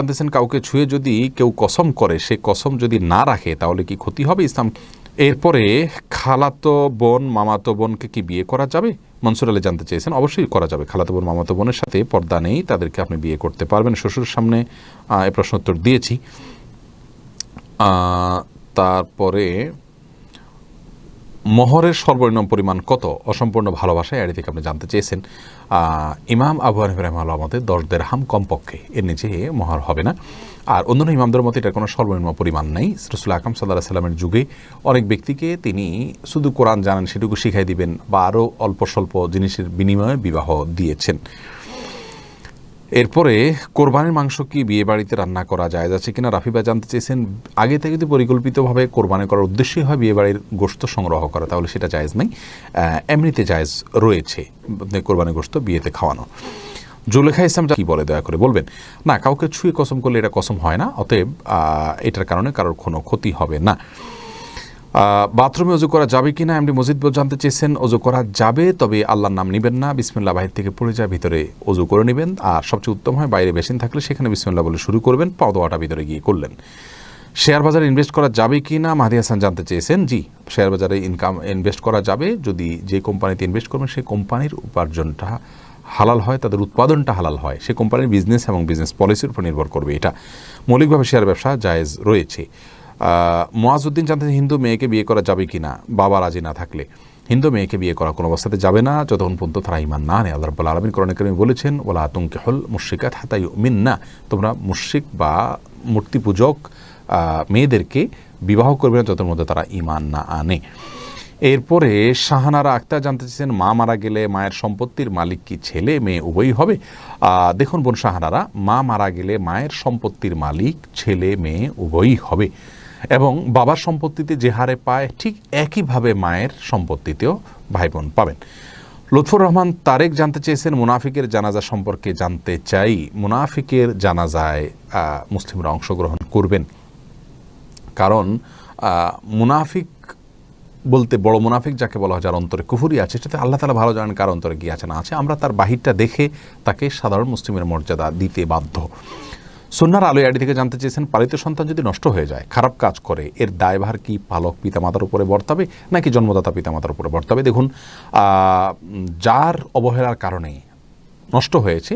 জানতেছেন কাউকে ছুঁয়ে যদি কেউ কসম করে, সে কসম যদি না রাখে, তাহলে কি ক্ষতি হবে ইসলাম? এরপরে খালাতো বোন, মামাতো বোনকে কি বিয়ে করা যাবে? মনসুর আলী জানতে চেয়েছেন, অবশ্যই করা যাবে। খালাতো বোন, মামাতো বোনের সাথে পর্দা নেই, তাদেরকে আপনি বিয়ে করতে পারবেন। শ্বশুর সামনে এ প্রশ্ন উত্তর দিয়েছি তারপরে মোহরের সর্বনিম্ন পরিমাণ কত? অসম্পূর্ণ ভালোবাসা এড়ি থেকে আপনি জানতে চেয়েছেন। ইমাম আবু হানিফ রহমাল আমাদের দশ দেড় হাম কমপক্ষে। এর নিচে মহর হবে না। আর অন্যান্য ইমামদের মতে এটার কোনো সর্বনিম্ন পরিমাণ নেই। রসুল আকাম সাল্লাহ সাল্লামের যুগে অনেক ব্যক্তিকে তিনি শুধু কোরআন জানেন, সেটুকু শিখাই দিবেন বা আরও অল্প স্বল্প জিনিসের বিনিময়ে বিবাহ দিয়েছেন। এরপরে, কোরবানির মাংস কি বিয়ে বাড়িতে রান্না করা যায়? যাচ্ছে কিনা রাফিবা জানতে চেয়েছেন, আগে থেকে যদি পরিকল্পিতভাবে কোরবানি করার উদ্দেশ্যই হয় বিয়ে বাড়ির গোস্ত সংগ্রহ করা, তাহলে সেটা জায়েজ নেই। এমনিতে জায়েজ রয়েছে কোরবানি গোস্ত বিয়েতে খাওয়ানো। জুলেখা ইসলাম কি বলে, দয়া করে বলবেন। না, কাউকে ছুঁয়ে কসম করলে এটা কসম হয় না, অতএব এটার কারণে কারোর কোনো ক্ষতি হবে না। বাথরুমে অজু করা যাবে কিনা এমনি মসজিদ জানতে চেয়েছেন অজু করা যাবে, তবে আল্লাহর নাম নেবেন না। বিসমিল্লা বাহির থেকে পড়ে যায়, ভিতরে অজু করে নেবেন। আর সবচেয়ে উত্তম হয়, বাইরে বেসিন থাকলে সেখানে বিসমিল্লা বলে শুরু করবেন পাও ভিতরে গিয়ে করলেন। শেয়ার বাজারে ইনভেস্ট করা যাবে কি না মাহাদি হাসান জানতে চেয়েছেন, জি, শেয়ার বাজারে ইনকাম ইনভেস্ট করা যাবে। যদি যে কোম্পানিতে ইনভেস্ট করবেন, সেই কোম্পানির উপার্জনটা হালাল হয়, তাদের উৎপাদনটা হালাল হয়। সে কোম্পানির বিজনেস এবং বিজনেস পলিসির উপর নির্ভর করবে। এটা মৌলিকভাবে শেয়ার ব্যবসা জায়েজ রয়েছে। মোয়াজউদ্দিন জানতে হিন্দু মেয়েকে বিয়ে করা যাবে কি না? বাবা রাজি না থাকলে। হিন্দু মেয়েকে বিয়ে করা কোনো অবস্থাতে যাবে না। যতক্ষণ পর্যন্ত তারা ইমান না নেই আল্লাহ রব্বুল আলমিন করণে করিম বলেছেন ওলা আতঙ্কে হল মুশ্রিকাত হাতাই মিন না তোমরা মুশ্রিক বা মূর্তি পূজক মেয়েদেরকে বিবাহ করবে না যতক্ষণ মধ্যে তারা ইমান না আনে। এরপরে শাহানারা আক্তার জানতে চেয়েছেন, মা মারা গেলে মায়ের সম্পত্তির মালিক কি ছেলে? মেয়ে উভয়ই হবে। দেখুন বোন শাহানারা, মা মারা গেলে মায়ের সম্পত্তির মালিক ছেলে, মেয়ে উভয়ই হবে। এবং বাবার সম্পত্তিতে যে হারে পায়, ঠিক একইভাবে মায়ের সম্পত্তিতেও ভাই বোন পাবেন। লুৎফুর রহমান তারেক জানতে চেয়েছেন মুনাফিকের জানাজা সম্পর্কে জানতে চাই। মুনাফিকের জানাজায় মুসলিমরা অংশগ্রহণ করবেন। কারণ মুনাফিক বলতে বড় মুনাফিক যাকে বলা হয়, যার অন্তরে কুফুরি আছে, সেটাতে আল্লাহ তালা ভালো জানেন কার অন্তরে কি আছে না আছে। আমরা তার বাহিরটা দেখে তাকে সাধারণ মুসলিমের মর্যাদা দিতে বাধ্য। সন্ন্যার আলো আইডি থেকে জানতে চেয়েছেন, পালিত সন্তান যদি নষ্ট হয়ে যায়, খারাপ কাজ করে, এর দায়ভার কি পালক পিতামাতার উপরে বর্তাবে নাকি জন্মদাতা পিতামাতার উপরে বর্তাবে? দেখুন যার অবহেলার কারণে নষ্ট হয়েছে,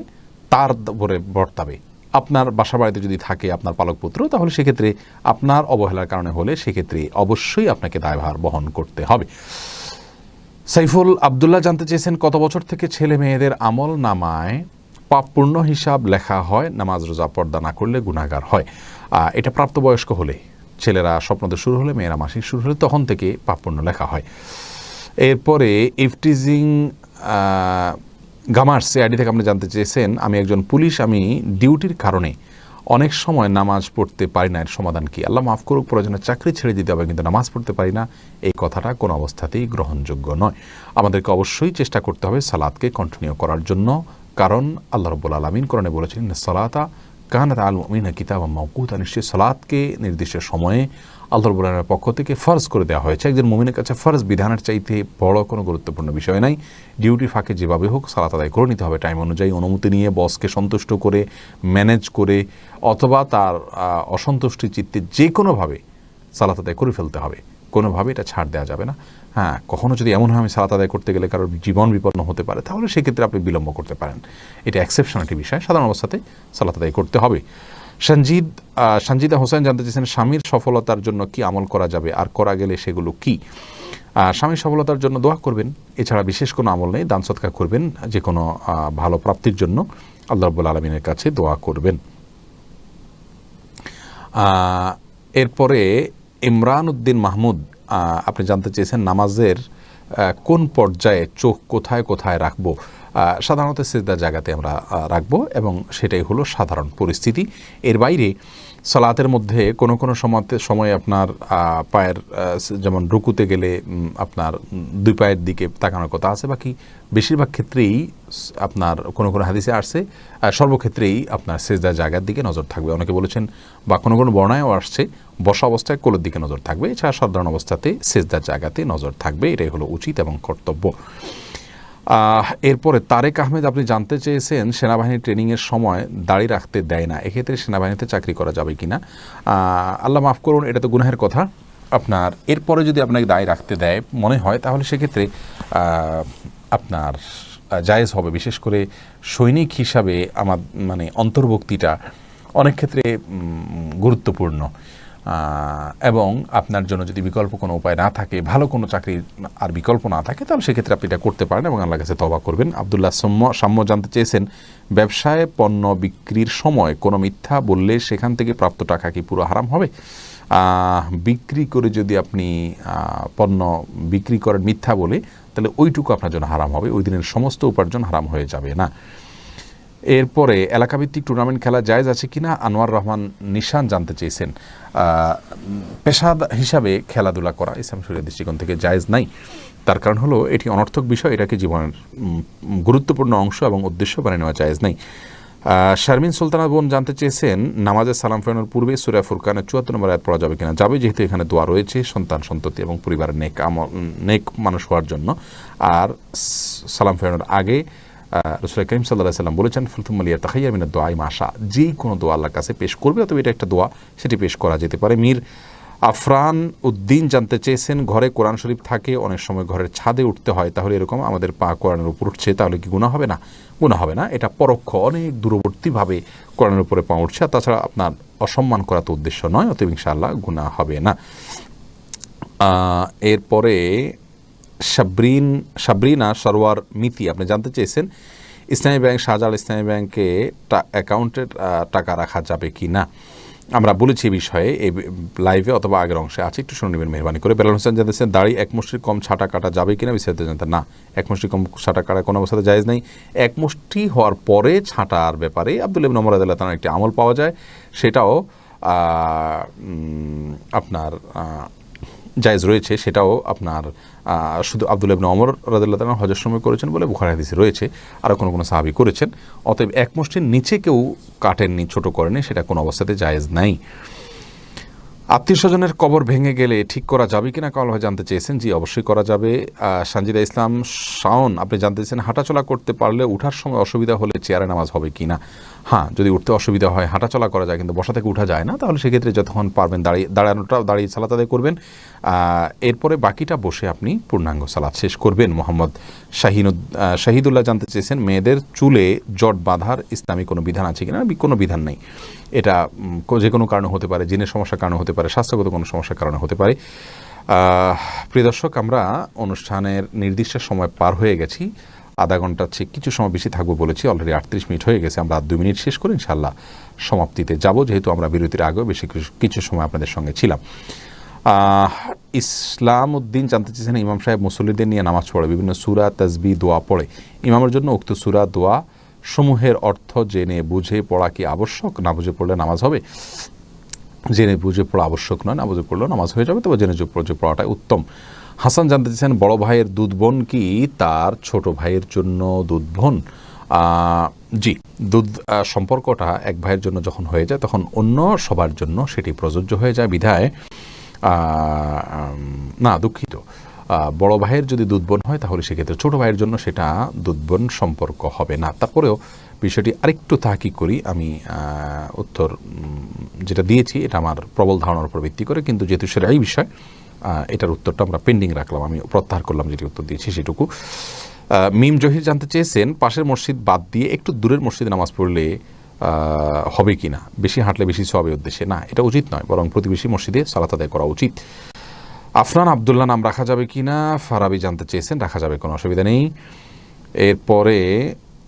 তার উপরে বর্তাবে। আপনার বাসা বাড়িতে যদি থাকে আপনার পালক পুত্র, তাহলে সেক্ষেত্রে আপনার অবহেলার কারণে হলে সেক্ষেত্রে অবশ্যই আপনাকে দায়ভার বহন করতে হবে। সাইফুল আবদুল্লাহ জানতে চেয়েছেন, কত বছর থেকে ছেলে মেয়েদের আমল নামায় পাপ পূর্ণ হিসাব লেখা হয়, নামাজ রোজা পর্দা না করলে গুণাগার হয়। এটা প্রাপ্তবয়স্ক হলে ছেলেরা স্বপ্নদের শুরু হলে, মেয়েরা মাসিক শুরু হলে তখন থেকে পাপ পূর্ণ লেখা হয়। এরপরে ইফটিজিং গামার্স আইডি থেকে আপনি জানতে চেয়েছেন, আমি একজন পুলিশ, আমি ডিউটির কারণে অনেক সময় নামাজ পড়তে পারি না, এর সমাধান কি? আল্লাহ মাফ করুক, প্রয়োজনে চাকরি ছেড়ে দিতে হবে, কিন্তু নামাজ পড়তে পারি না, এই কথাটা কোনো অবস্থাতেই গ্রহণযোগ্য নয়। আমাদেরকে অবশ্যই চেষ্টা করতে হবে সালাদকে কন্টিনিউ করার জন্য। কারণ আল্লাহ রব্বুল আলমিন করণে বলেছেন সালাতা কানাত আল মিনা কিতাব মৌকুতা নিশ্চয়ই সালাদকে নির্দিষ্ট সময়ে আল্লাহ রব্বুল আলমের পক্ষ থেকে ফরজ করে দেওয়া হয়েছে। একজন মুমিনের কাছে ফরজ বিধানের চাইতে বড় কোনো গুরুত্বপূর্ণ বিষয় নাই। ডিউটি ফাঁকে যেভাবে হোক সালাত আদায় করে নিতে হবে। টাইম অনুযায়ী অনুমতি নিয়ে বসকে সন্তুষ্ট করে, ম্যানেজ করে, অথবা তার অসন্তুষ্টি চিত্তে যে কোনোভাবে সালাত আদায় করে ফেলতে হবে। কোনোভাবে এটা ছাড় দেওয়া যাবে না। হ্যাঁ কখনো যদি এমন হয় আমি সালাত আদায় করতে গেলে কারোর জীবন বিপন্ন হতে পারে, তাহলে সেক্ষেত্রে আপনি বিলম্ব করতে পারেন। এটা এক্সেপশন একটি বিষয়। সাধারণ অবস্থাতে সালাত আদায় করতে হবে। সঞ্জিদ সঞ্জিদা হোসেন জানতে চেয়েছেন, স্বামীর সফলতার জন্য কি আমল করা যাবে, আর করা গেলে সেগুলো কি? স্বামীর সফলতার জন্য দোয়া করবেন, এছাড়া বিশেষ কোনো আমল নেই, দান সৎকার করবেন, যে কোনো ভালো প্রাপ্তির জন্য আল্লাহ রব্বুল আলমিনের কাছে দোয়া করবেন। এরপরে ইমরান উদ্দিন মাহমুদ আপনি জানতে চেয়েছেন নামাজের কোন পর্যায়ে চোখ কোথায় কোথায় রাখব? সাধারণত সেজদার জায়গাতে আমরা রাখব এবং সেটাই হলো সাধারণ পরিস্থিতি। এর বাইরে সালাতের মধ্যে কোনো কোনো সময়তে সময় আপনার পায়ের যেমন রুকুতে গেলে আপনার দুই পায়ের দিকে তাকানোর কথা আছে। বাকি বেশিরভাগ ক্ষেত্রেই আপনার কোনো কোনো হাদিসে আসছে সর্বক্ষেত্রেই আপনার সেজদার জায়গার দিকে নজর থাকবে। অনেকে বলেছেন, বা কোনো কোনো বর্ণায়ও আসছে, বসা অবস্থায় কোলের দিকে নজর থাকবে। এছাড়া সাধারণ অবস্থাতে সেজদার জায়গাতে নজর থাকবে। এটাই হলো উচিত এবং কর্তব্য। এরপরে তারেক আহমেদ আপনি জানতে চেয়েছেন সেনাবাহিনী ট্রেনিংয়ের সময় দাড়ি রাখতে দেয় না এক্ষেত্রে সেনাবাহিনীতে চাকরি করা যাবে কিনা? আহ, আল্লাহ মাফ করুন এটা তো গুনাহের কথা। আপনার এরপরে যদি আপনাকে দায় রাখতে দেয় মনে হয় তাহলে সেক্ষেত্রে আপনার জায়েজ হবে। বিশেষ করে সৈনিক হিসাবে আমার মানে অন্তর্ভুক্তিটা অনেক ক্ষেত্রে গুরুত্বপূর্ণ। এবং আপনার জন্য যদি বিকল্প কোনো উপায় না থাকে, ভালো কোনো চাকরির আর বিকল্প না থাকে, তাহলে সেক্ষেত্রে আপনি এটা করতে পারেন এবং আল্লাহ কাছে তবা করবেন। আবদুল্লাহ সাম্য সাম্য জানতে চেয়েছেন, ব্যবসায় পণ্য বিক্রির সময় কোনো মিথ্যা বললে সেখান থেকে প্রাপ্ত টাকা কি পুরো হারাম হবে? বিক্রি করে যদি আপনি পণ্য বিক্রি করেন মিথ্যা বলে, তাহলে ওইটুকু আপনার জন্য হারাম হবে। ওই দিনের সমস্ত উপার্জন হারাম হয়ে যাবে না। এরপরে এলাকাভিত্তিক টুর্নামেন্ট খেলা জায়জ আছে কিনা আনোয়ার রহমান নিশান জানতে চেয়েছেন। পেশা হিসাবে খেলাধুলা করা ইসলাম শরীরের দৃষ্টিকোণ থেকে জায়েজ নাই। তার কারণ হলো, এটি অনর্থক বিষয়, এটাকে জীবনের গুরুত্বপূর্ণ অংশ এবং উদ্দেশ্য বানিয়ে নেওয়া জায়জ নাই। শারমিন সুলতানা বোন জানতে চেয়েছেন নামাজের সালাম ফেরানোর পূর্বে সুরা ফুরকানের চুয়াত্তর নম্বর আয়াত পড়া যাবে কিনা? যাবে যেহেতু এখানে দোয়া রয়েছে, সন্তান সন্ততি এবং পরিবারের নেক নেক মানুষ হওয়ার জন্য। আর সালাম ফেরানোর আগে রসুল করিম সাল্লাহ সাল্লাম বলেছেন, ফুলতুম আলিয়া তাহাইয়া মিনা দোয়াই মাসা যেই কোনো দোয়া আল্লাহর কাছে পেশ করবে অথবা এটা একটা দোয়া, সেটি পেশ করা যেতে পারে। মীর আফরান উদ্দিন জানতে চেয়েছেন, ঘরে কোরআন শরীফ থাকে, অনেক সময় ঘরের ছাদে উঠতে হয়, তাহলে এরকম আমাদের পা কোরআনের উপর উঠছে, তাহলে কি গুণা হবে না? গুণা হবে না, এটা পরোক্ষ, অনেক দূরবর্তীভাবে কোরআনের উপরে পা উঠছে, আর তাছাড়া আপনার অসম্মান করা তো উদ্দেশ্য নয়, অতএব ইনশাআল্লাহ গুণা হবে না। এরপরে সাবরিন, সাবরিনা সরোয়ার মিতি, আপনি জানতে চেয়েছেন, ইসলামী ব্যাংক, শাহজালাল ইসলামী ব্যাংকে টা- অ্যাকাউন্টের টাকা রাখা যাবে কি না? আমরা বলেছি বিষয়ে এই লাইভে অথবা আগের অংশে আছে, একটু শুনে নেবেন মেহরবানি করে। বেলাল হোসেন জানতেছেন দাড়ি এক মুষ্টির কম ছাটা কাটা যাবে কিনা বিস্তারিত জানতেন না, এক মুষ্টি কম ছাটা কাটা কোনো অবস্থাতে জায়েজ নেই। এক মুষ্টি হওয়ার পরে ছাঁটার ব্যাপারে আব্দুল ইবন ওমর রাদিয়াল্লাহু তাআলার একটি আমল পাওয়া যায়। সেটাও আপনার জায়েজ রয়েছে সেটাও আপনার শুধু আব্দুল ইবনে অমর রাদিল্লাহ তাআলা হজের সময় করেছেন বলে বুখারী হাদিসে রয়েছে, আরও কোনো কোনো সাহাবী করেছেন। অতএব এক মুষ্টির নিচে কেউ কাটেননি, ছোট করেনি, সেটা কোনো অবস্থাতে জায়েজ নাই। আত্মীয় স্বজনের কবর ভেঙে গেলে ঠিক করা যাবে কিনা কাল হয় জানতে চেয়েছেন, জি অবশ্যই করা যাবে। সানজিদা ইসলাম শাওন, আপনি জানতে চেয়েছেন হাঁটাচলা করতে পারলে উঠার সময় অসুবিধা হলে চেয়ারে নামাজ হবে কিনা? হ্যাঁ যদি উঠতে অসুবিধা হয় হাঁটাচলা করা যায় কিন্তু বসা থেকে উঠা যায় না তাহলে সেক্ষেত্রে যতক্ষণ পারবেন দাঁড়িয়ে দাঁড়ানোটা দাঁড়িয়ে সালাত আদায় করবেন। এরপরে বাকিটা বসে আপনি পূর্ণাঙ্গ সালাত শেষ করবেন। মোহাম্মদ শাহিনুদ আহ, শাহিদুল্লাহ জানতে চেয়েছেন মেয়েদের চুলে জট বাঁধার ইসলামী কোনো বিধান আছে কিনা? কোনো বিধান নেই। এটা যে কোনো কারণে হতে পারে জিনের সমস্যার কারণে হতে পারে স্বাস্থ্যগত কোনো সমস্যার কারণে হতে পারে। প্রিয় দর্শক আমরা অনুষ্ঠানের নির্দিষ্ট সময় পার হয়ে গেছি। আধা ঘণ্টা চেয়ে কিছু সময় বেশি থাকব বলেছি অলরেডি আটত্রিশ মিনিট হয়ে গেছে, আমরা দুই মিনিট শেষ করে ইনশাল্লাহ সমাপ্তিতে যাব, যেহেতু আমরা বিরতির আগেও বেশি কিছু সময় আপনাদের সঙ্গে ছিলাম। ইসলাম উদ্দিন জানতে চেয়েছেন, ইমাম সাহেব মুসল্লিদের নিয়ে নামাজ পড়ে, বিভিন্ন সুরা তাজবি দোয়া পড়ে। ইমামের জন্য উক্ত সুরা, দোয়া সমূহের অর্থ জেনে বুঝে পড়া কি আবশ্যক? না বুঝে পড়লে নামাজ হবে? জেনে বুঝে পড়া আবশ্যক নয়, না বুঝে পড়লেও নামাজ হয়ে যাবে, তবে জেনে বুঝে পড়াটাই উত্তম। হাসান জানতে চেয়েছেন বড় ভাইয়ের দুধ বোন কি? তার ছোট ভাইয়ের জন্য দুধ বোন। জি, দুধ সম্পর্কটা এক ভাইয়ের জন্য যখন হয়ে যায়, তখন অন্য সবার জন্য সেটি প্রযোজ্য হয়ে যায়, বিধায় না, দুঃখিত। বড় ভাইয়ের যদি দুধ বোন হয়, তাহলে সেক্ষেত্রে ছোট ভাইয়ের জন্য সেটা দুধ বোন সম্পর্ক হবে না। তারপরেও বিষয়টি আরেকটু তাহাকি করি, আমি উত্তর যেটা দিয়েছি, এটা আমার প্রবল ধারণার উপর ভিত্তি করে, কিন্তু যেহেতু সেটা এই বিষয় এটার উত্তরটা আমরা পেন্ডিং রাখলাম। আমি প্রত্যাহার করলাম যেটি উত্তর দিয়েছি সেটুকু। মিম জহির জানতে চেয়েছেন, পাশের মসজিদ বাদ দিয়ে একটু দূরের মসজিদে নামাজ পড়লে হবে কি না বেশি হাঁটলে বেশি সবে উদ্দেশ্যে। না, এটা উচিত নয়, বরং প্রতিবেশী মসজিদে সালাত আদায় করা উচিত। আফরান আবদুল্লাহ নাম রাখা যাবে কি না ফারাবি জানতে চেয়েছেন, রাখা যাবে, কোনো অসুবিধা নেই। এরপরে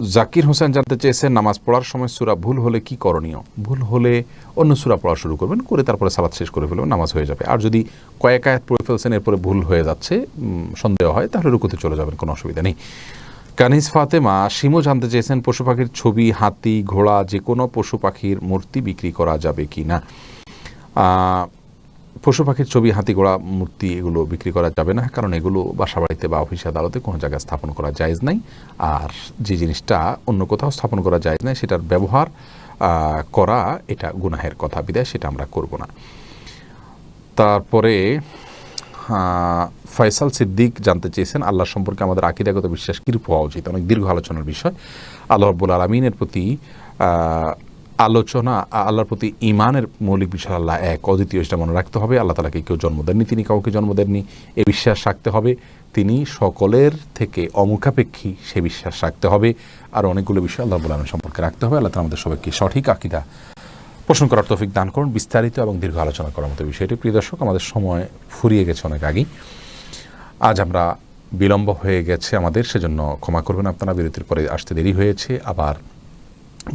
জাকির হোসেন জানতে চেয়েছেন, নামাজ পড়ার সময় সুরা ভুল হলে কি করণীয়? ভুল হলে অন্য সুরা পড়া শুরু করবেন, করে তারপরে সালাদ শেষ করে ফেলবেন, নামাজ হয়ে যাবে। আর যদি কয়েক আয়াত পড়ে ফেলছেন, এরপরে ভুল হয়ে যাচ্ছে সন্দেহ হয়, তাহলে রুকুতে চলে যাবেন, কোনো অসুবিধা নেই। কানিস ফাতেমা, শিমু জানতে চেয়েছেন, পশু পাখির ছবি, হাতি, ঘোড়া, যে কোনো পশু পাখির মূর্তি বিক্রি করা যাবে কি না পশু পাখির ছবি, হাতি ঘোড়া, মূর্তি এগুলো বিক্রি করা যাবে না, কারণ এগুলো বাসা বাড়িতে বা অফিস আদালতে কোনো জায়গায় স্থাপন করা যায়জ নাই। আর যে জিনিসটা অন্য কোথাও স্থাপন করা জায়েজ নাই, সেটার ব্যবহার করা এটা গুনাহের কথা বিদায় সেটা আমরা করব না। তারপরে ফয়সাল সিদ্দিক জানতে চেয়েছেন আল্লাহ সম্পর্কে আমাদের আকিদাগত বিশ্বাস কী হওয়া উচিত? অনেক দীর্ঘ আলোচনার বিষয়। আল্লাহ রব্বুল আলমিনের প্রতি আলোচনা আল্লাহর প্রতি ইমানের মৌলিক বিষয় আল্লাহ এক, অদ্বিতীয় সেটা মনে রাখতে হবে, আল্লাহ তালাকে কেউ জন্ম দেননি, তিনি কাউকে জন্ম দেননি, এ বিশ্বাস রাখতে হবে, তিনি সকলের থেকে অমুখাপেক্ষী সে বিশ্বাস রাখতে হবে, আর অনেকগুলো বিষয় আল্লাহ আলম সম্পর্কে রাখতে হবে, আল্লাহ আমাদের সবাইকে সঠিক আকিদা পোষণ করার তৌফিক দান করুন, বিস্তারিত এবং দীর্ঘ আলোচনা করার মতো বিষয়টি। প্রিয় দর্শক, আমাদের সময় ফুরিয়ে গেছে অনেক আগেই। আজ আমরা বিলম্ব হয়ে গেছে আমাদের, সেজন্য ক্ষমা করবেন আপনারা, বিরতির পরে আসতে দেরি হয়েছে, আবার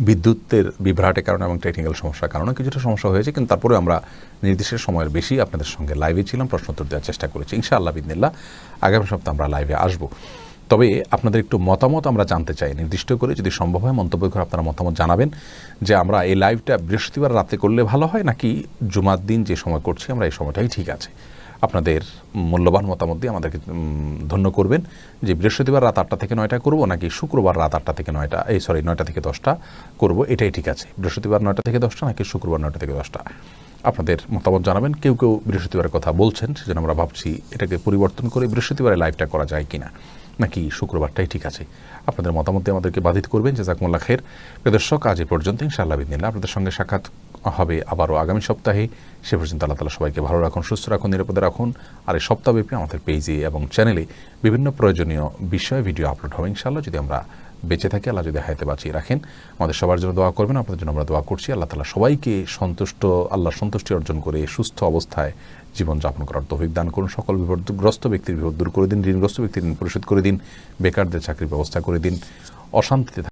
বিদ্যুতের বিভ্রাটের কারণে এবং টেকনিক্যাল সমস্যার কারণে কিছুটা সমস্যা হয়েছে, কিন্তু তারপরে আমরা নির্দিষ্ট সময়ের বেশি আপনাদের সঙ্গে লাইভে ছিলাম প্রশ্ন উত্তর দেওয়ার চেষ্টা করেছি। ইনশাআল্লাহ বিদিনিল্লা আগামী সপ্তাহে আমরা লাইভে আসব। তবে আপনাদের একটু মতামত আমরা জানতে চাই। নির্দিষ্ট করে যদি সম্ভব হয় মন্তব্য করে আপনারা মতামত জানাবেন যে আমরা এই লাইভটা বৃহস্পতিবার রাতে করলে ভালো হয় নাকি জুমার দিন যে সময় করছি আমরা এই সময়টাই ঠিক আছে। আপনাদের মূল্যবান মতামত দিয়ে আমাদেরকে ধন্য করবেন যে বৃহস্পতিবার রাত আটটা থেকে নয়টা করব নাকি শুক্রবার রাত আটটা থেকে নয়টা, এই সরি, নয়টা থেকে দশটা করব, এটাই ঠিক আছে। বৃহস্পতিবার নয়টা থেকে দশটা নাকি শুক্রবার নয়টা থেকে দশটা? আপনাদের মতামত জানাবেন, কেউ কেউ বৃহস্পতিবারের কথা বলছেন, সেজন্য আমরা ভাবছি এটাকে পরিবর্তন করে বৃহস্পতিবারে লাইভটা করা যায় কিনা। নাকি শুক্রবারটাই ঠিক আছে? আপনাদের মতামত আমাদেরকে বাধিত করবেন। যে জাকমুল্লা খের প্রদর্শক আজ এ পর্যন্ত, ইনশাআল্লাহ বিদিন। আপনাদের সঙ্গে সাক্ষাৎ হবে আবারও আগামী সপ্তাহে। সে পর্যন্ত আল্লাহ তালা সবাইকে ভালো রাখুন, সুস্থ রাখুন, নিরাপদে রাখুন। আর এই সপ্তাহব্যাপী আমাদের পেজে এবং চ্যানেলে বিভিন্ন প্রয়োজনীয় বিষয়ে ভিডিও আপলোড হবে ইনশাআল্লাহ। যদি আমরা বেঁচে থাকি, আল্লাহ যদি হায়াতে বাঁচিয়ে রাখেন। আমাদের সবার জন্য দোয়া করবেন, আপনাদের জন্য আমরা দোয়া করছি। আল্লাহ তালা সবাইকে সন্তুষ্ট আল্লাহ সন্তুষ্টি অর্জন করে সুস্থ অবস্থায় জীবনযাপন করার তৌফিক দান করুন। সকল বিপদগ্রস্ত ব্যক্তির বিপদ দূর করে দিন, ঋণগ্রস্ত ব্যক্তির ঋণ পরিশোধ করে দিন, বেকারদের চাকরির ব্যবস্থা করে দিন। অশান্তিতে